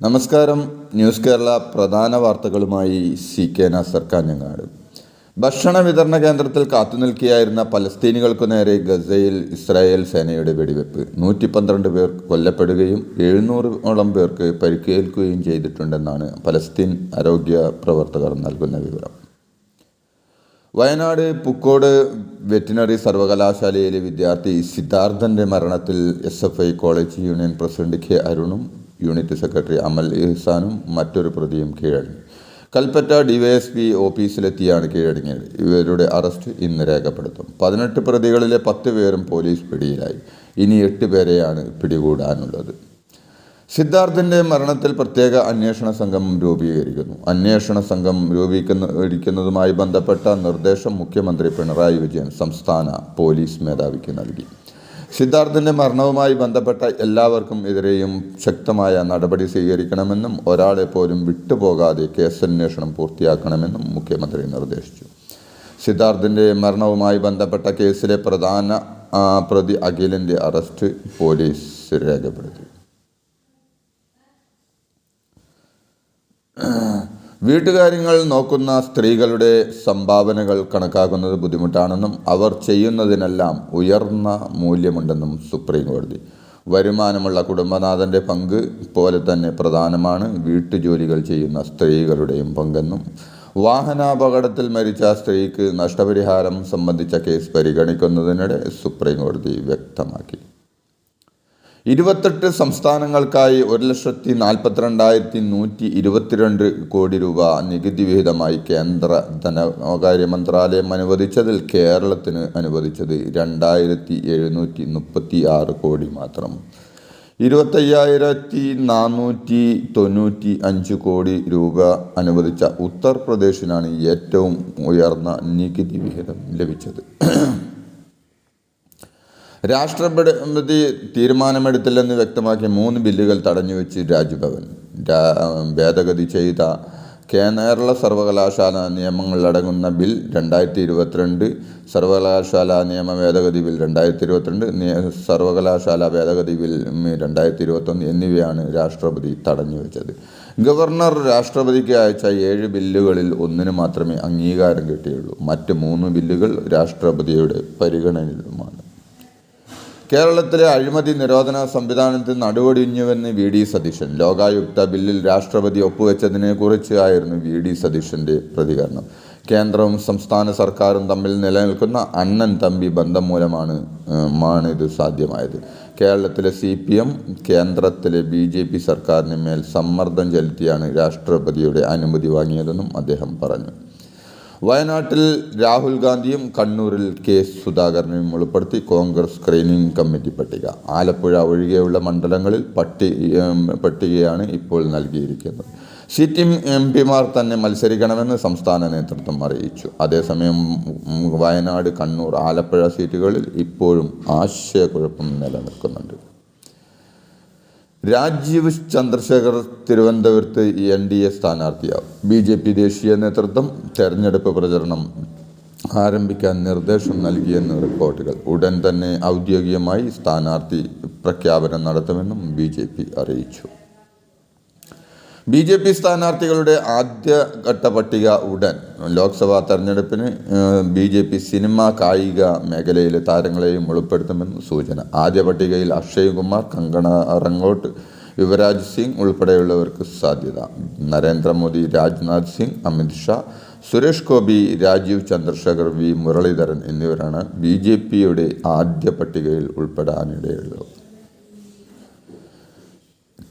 നമസ്കാരം. ന്യൂസ് കേരള പ്രധാന വാർത്തകളുമായി സി കെ നാസർ കാഞ്ഞങ്ങാട്. ഭക്ഷണ വിതരണ കേന്ദ്രത്തിൽ കാത്തുനിൽക്കുകയായിരുന്ന പലസ്തീനികൾക്കു നേരെ ഗസയിൽ ഇസ്രായേൽ സേനയുടെ വെടിവെപ്പ്. നൂറ്റി പന്ത്രണ്ട് പേർ കൊല്ലപ്പെടുകയും എഴുന്നൂറോളം പേർക്ക് പരിക്കേൽക്കുകയും ചെയ്തിട്ടുണ്ടെന്നാണ് പലസ്തീൻ ആരോഗ്യ പ്രവർത്തകർ നൽകുന്ന വിവരം. വയനാട് പുക്കോട് വെറ്റിനറി സർവകലാശാലയിലെ വിദ്യാർത്ഥി സിദ്ധാർത്ഥന്റെ മരണത്തിൽ S F I college union president K അരുണും unit secretary Amal ഇഹ്സാനും മറ്റൊരു പ്രതിയും കീഴടങ്ങി. കൽപ്പറ്റ ഡിവൈഎസ്പി ഓഫീസിലെത്തിയാണ് കീഴടങ്ങിയത്. ഇവരുടെ അറസ്റ്റ് ഇന്ന് രേഖപ്പെടുത്തും. പതിനെട്ട് പ്രതികളിലെ പത്ത് പേരും പോലീസ് പിടിയിലായി. ഇനി എട്ട് പേരെയാണ് പിടികൂടാനുള്ളത്. സിദ്ധാർത്ഥിന്റെ മരണത്തിൽ പ്രത്യേക അന്വേഷണ സംഘം രൂപീകരിക്കുന്നു. അന്വേഷണ സംഘം രൂപീകരിക്കുന്ന ഇരിക്കുന്നതുമായി ബന്ധപ്പെട്ട നിർദ്ദേശം മുഖ്യമന്ത്രി പിണറായി വിജയൻ സംസ്ഥാന പോലീസ് മേധാവിക്ക് നൽകി. സിദ്ധാർത്ഥിന്റെ മരണവുമായി ബന്ധപ്പെട്ട എല്ലാവർക്കും എതിരെയും ശക്തമായ നടപടി സ്വീകരിക്കണമെന്നും ഒരാളെ പോലും വിട്ടുപോകാതെ കേസന്വേഷണം പൂർത്തിയാക്കണമെന്നും മുഖ്യമന്ത്രി നിർദ്ദേശിച്ചു. സിദ്ധാർത്ഥിന്റെ മരണവുമായി ബന്ധപ്പെട്ട കേസിലെ പ്രധാന പ്രതി അഖിലിന്റെ അറസ്റ്റ് പോലീസ് രേഖപ്പെടുത്തി. വീട്ടുകാര്യങ്ങൾ നോക്കുന്ന സ്ത്രീകളുടെ സംഭാവനകൾ കണക്കാക്കുന്നത് ബുദ്ധിമുട്ടാണെന്നും അവർ ചെയ്യുന്നതിനെല്ലാം ഉയർന്ന മൂല്യമുണ്ടെന്നും സുപ്രീം കോടതി വരുമാനമുള്ള കുടുംബനാഥന്റെ പങ്ക് പോലെ തന്നെ പ്രധാനമാണ് വീട്ടുജോലികൾ ചെയ്യുന്ന സ്ത്രീകളുടെയും പങ്കെന്നും. വാഹനാപകടത്തിൽ മരിച്ച സ്ത്രീക്ക് നഷ്ടപരിഹാരം സംബന്ധിച്ച കേസ് പരിഗണിക്കുന്നതിനിടെ സുപ്രീം കോടതി വ്യക്തമാക്കി. ഇരുപത്തെട്ട് സംസ്ഥാനങ്ങൾക്കായി ഒരു ലക്ഷത്തി നാൽപ്പത്തിരണ്ടായിരത്തി നൂറ്റി ഇരുപത്തിരണ്ട് കോടി രൂപ നികുതി വിഹിതമായി കേന്ദ്ര ധനകാര്യ മന്ത്രാലയം അനുവദിച്ചതിൽ കേരളത്തിന് അനുവദിച്ചത് രണ്ടായിരത്തി എഴുന്നൂറ്റി മുപ്പത്തി ആറ് കോടി മാത്രം. ഇരുപത്തയ്യായിരത്തി നാനൂറ്റി തൊണ്ണൂറ്റി അഞ്ച് കോടി രൂപ അനുവദിച്ച ഉത്തർപ്രദേശിനാണ് ഏറ്റവും ഉയർന്ന നികുതി വിഹിതം ലഭിച്ചത്. രാഷ്ട്രപതി തീരുമാനമെടുത്തില്ലെന്ന് വ്യക്തമാക്കിയ മൂന്ന് ബില്ലുകൾ തടഞ്ഞുവെച്ച് രാജ്ഭവൻ. രാ- ഭേദഗതി ചെയ്ത കേരള സർവകലാശാല നിയമങ്ങളിലടങ്ങുന്ന ബിൽ രണ്ടായിരത്തി ഇരുപത്തിരണ്ട് സർവകലാശാല നിയമ ഭേദഗതി ബിൽ രണ്ടായിരത്തി ഇരുപത്തിരണ്ട് സർവകലാശാല ഭേദഗതി ബിൽ രണ്ടായിരത്തി ഇരുപത്തൊന്ന് എന്നിവയാണ് രാഷ്ട്രപതി തടഞ്ഞു വെച്ചത്. ഗവർണർ രാഷ്ട്രപതിക്ക് അയച്ച ഏഴ് ബില്ലുകളിൽ ഒന്നിന് മാത്രമേ അംഗീകാരം കിട്ടിയുള്ളൂ. മറ്റ് മൂന്ന് ബില്ലുകൾ രാഷ്ട്രപതിയുടെ പരിഗണനയിലുമാണ്. കേരളത്തിലെ അഴിമതി നിരോധന സംവിധാനത്തിൽ നടപടിഞ്ഞുവെന്ന് വി ഡി സതീശൻ. ലോകായുക്ത ബില്ലിൽ രാഷ്ട്രപതി ഒപ്പുവെച്ചതിനെ കുറിച്ച് ആയിരുന്നു വി ഡി സതീശന്റെ പ്രതികരണം. കേന്ദ്രവും സംസ്ഥാന സർക്കാരും തമ്മിൽ നിലനിൽക്കുന്ന അണ്ണൻ തമ്പി ബന്ധം മൂലമാണ് മാണ് ഇത് സാധ്യമായത്. കേരളത്തിലെ സി പി എം കേന്ദ്രത്തിലെ ബി ജെ പി സർക്കാരിന് മേൽ സമ്മർദ്ദം ചെലുത്തിയാണ് രാഷ്ട്രപതിയുടെ അനുമതി വാങ്ങിയതെന്നും അദ്ദേഹം പറഞ്ഞു. വയനാട്ടിൽ രാഹുൽ ഗാന്ധിയും കണ്ണൂരിൽ കെ സുധാകരനെയും ഉൾപ്പെടുത്തി കോൺഗ്രസ് സ്ക്രീനിംഗ് കമ്മിറ്റി പട്ടിക. ആലപ്പുഴ ഒഴികെയുള്ള മണ്ഡലങ്ങളിൽ പട്ടി പട്ടികയാണ് ഇപ്പോൾ നൽകിയിരിക്കുന്നത്. സിറ്റിംഗ് എം പിമാർ തന്നെ മത്സരിക്കണമെന്ന് സംസ്ഥാന നേതൃത്വം അറിയിച്ചു. അതേസമയം വയനാട് കണ്ണൂർ ആലപ്പുഴ സീറ്റുകളിൽ ഇപ്പോഴും ആശയക്കുഴപ്പം നിലനിൽക്കുന്നുണ്ട്. രാജീവ് ചന്ദ്രശേഖർ തിരുവനന്തപുരത്ത് എൻ ഡി എ സ്ഥാനാർത്ഥിയാവും. ബി ജെ പി ദേശീയ നേതൃത്വം തെരഞ്ഞെടുപ്പ് പ്രചരണം ആരംഭിക്കാൻ നിർദ്ദേശം നൽകിയെന്ന് റിപ്പോർട്ടുകൾ. ഉടൻ തന്നെ ഔദ്യോഗികമായി സ്ഥാനാർത്ഥി പ്രഖ്യാപനം നടത്തുമെന്നും ബി അറിയിച്ചു. ബി ജെ പി സ്ഥാനാർത്ഥികളുടെ ആദ്യഘട്ട പട്ടിക ഉടൻ. ലോക്സഭാ തെരഞ്ഞെടുപ്പിന് ബി ജെ പി സിനിമ കായിക മേഖലയിലെ താരങ്ങളെയും ഉൾപ്പെടുത്തുമെന്ന് സൂചന. ആദ്യ പട്ടികയിൽ അക്ഷയ് കുമാർ കങ്കണ റങ്ങോട്ട് യുവരാജ് സിംഗ് ഉൾപ്പെടെയുള്ളവർക്ക് സാധ്യത. നരേന്ദ്രമോദി രാജ്നാഥ് സിംഗ് അമിത് ഷാ സുരേഷ് ഗോപി രാജീവ് ചന്ദ്രശേഖർ വി. മുരളീധരൻ എന്നിവരാണ് ബി ജെ പിയുടെ ആദ്യ പട്ടികയിൽ ഉൾപ്പെടാനിടയുള്ളത്.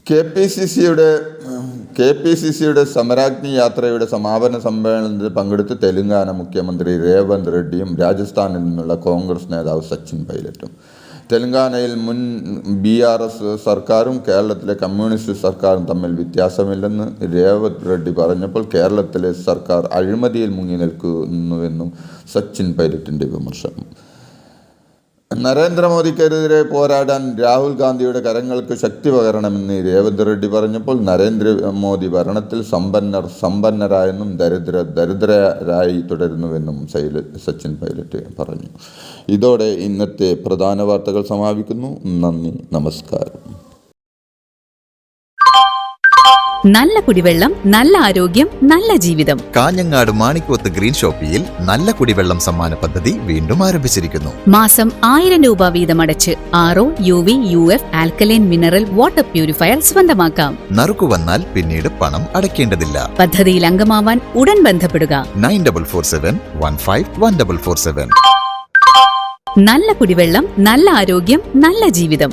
കെ പി സി സിയുടെ കെ പി സി സിയുടെ സമരാഗ്നി യാത്രയുടെ സമാപന സമ്മേളനത്തിൽ പങ്കെടുത്ത് തെലുങ്കാന മുഖ്യമന്ത്രി രേവന്ത് റെഡ്ഡിയും രാജസ്ഥാനിൽ നിന്നുള്ള കോൺഗ്രസ് നേതാവ് സച്ചിൻ പൈലറ്റും. തെലങ്കാനയിൽ മുൻ ബി ആർ എസ് സർക്കാരും കേരളത്തിലെ കമ്മ്യൂണിസ്റ്റ് സർക്കാരും തമ്മിൽ വ്യത്യാസമില്ലെന്ന് രേവത് റെഡ്ഡി പറഞ്ഞപ്പോൾ കേരളത്തിലെ സർക്കാർ അഴിമതിയിൽ മുങ്ങി നിൽക്കുന്നുവെന്നും സച്ചിൻ പൈലറ്റിന്റെ വിമർശനം. നരേന്ദ്രമോദിക്കെതിരെ പോരാടാൻ രാഹുൽ ഗാന്ധിയുടെ കരങ്ങൾക്ക് ശക്തി പകരണമെന്ന് രേവന്ത് റെഡ്ഡി പറഞ്ഞപ്പോൾ നരേന്ദ്രമോദി ഭരണത്തിൽ സമ്പന്നർ സമ്പന്നരായെന്നും ദരിദ്ര ദരിദ്രരായി തുടരുന്നുവെന്നും സച്ചിൻ പൈലറ്റ് പറഞ്ഞു. ഇതോടെ ഇന്നത്തെ പ്രധാന വാർത്തകൾ സമാപിക്കുന്നു. നന്ദി നമസ്കാരം. നല്ല കുടിവെള്ളം നല്ല ആരോഗ്യം നല്ല ജീവിതം. കാഞ്ഞങ്ങാട് മാണിക്കോത്ത് ഗ്രീൻ ഷോപ്പിയിൽ നല്ല കുടിവെള്ളം സമ്മാന പദ്ധതി വീണ്ടും ആരംഭിച്ചിരിക്കുന്നു. മാസം ആയിരം രൂപ വീതം അടച്ച് O U V U F alkaline mineral water purifier സ്വന്തമാക്കാം. നറുക്കു വന്നാൽ പിന്നീട് പണം അടയ്ക്കേണ്ടതില്ല. പദ്ധതിയിൽ അംഗമാവാൻ ഉടൻ ബന്ധപ്പെടുക. Nine double four seven one five one double four seven. നല്ല കുടിവെള്ളം നല്ല ആരോഗ്യം നല്ല ജീവിതം.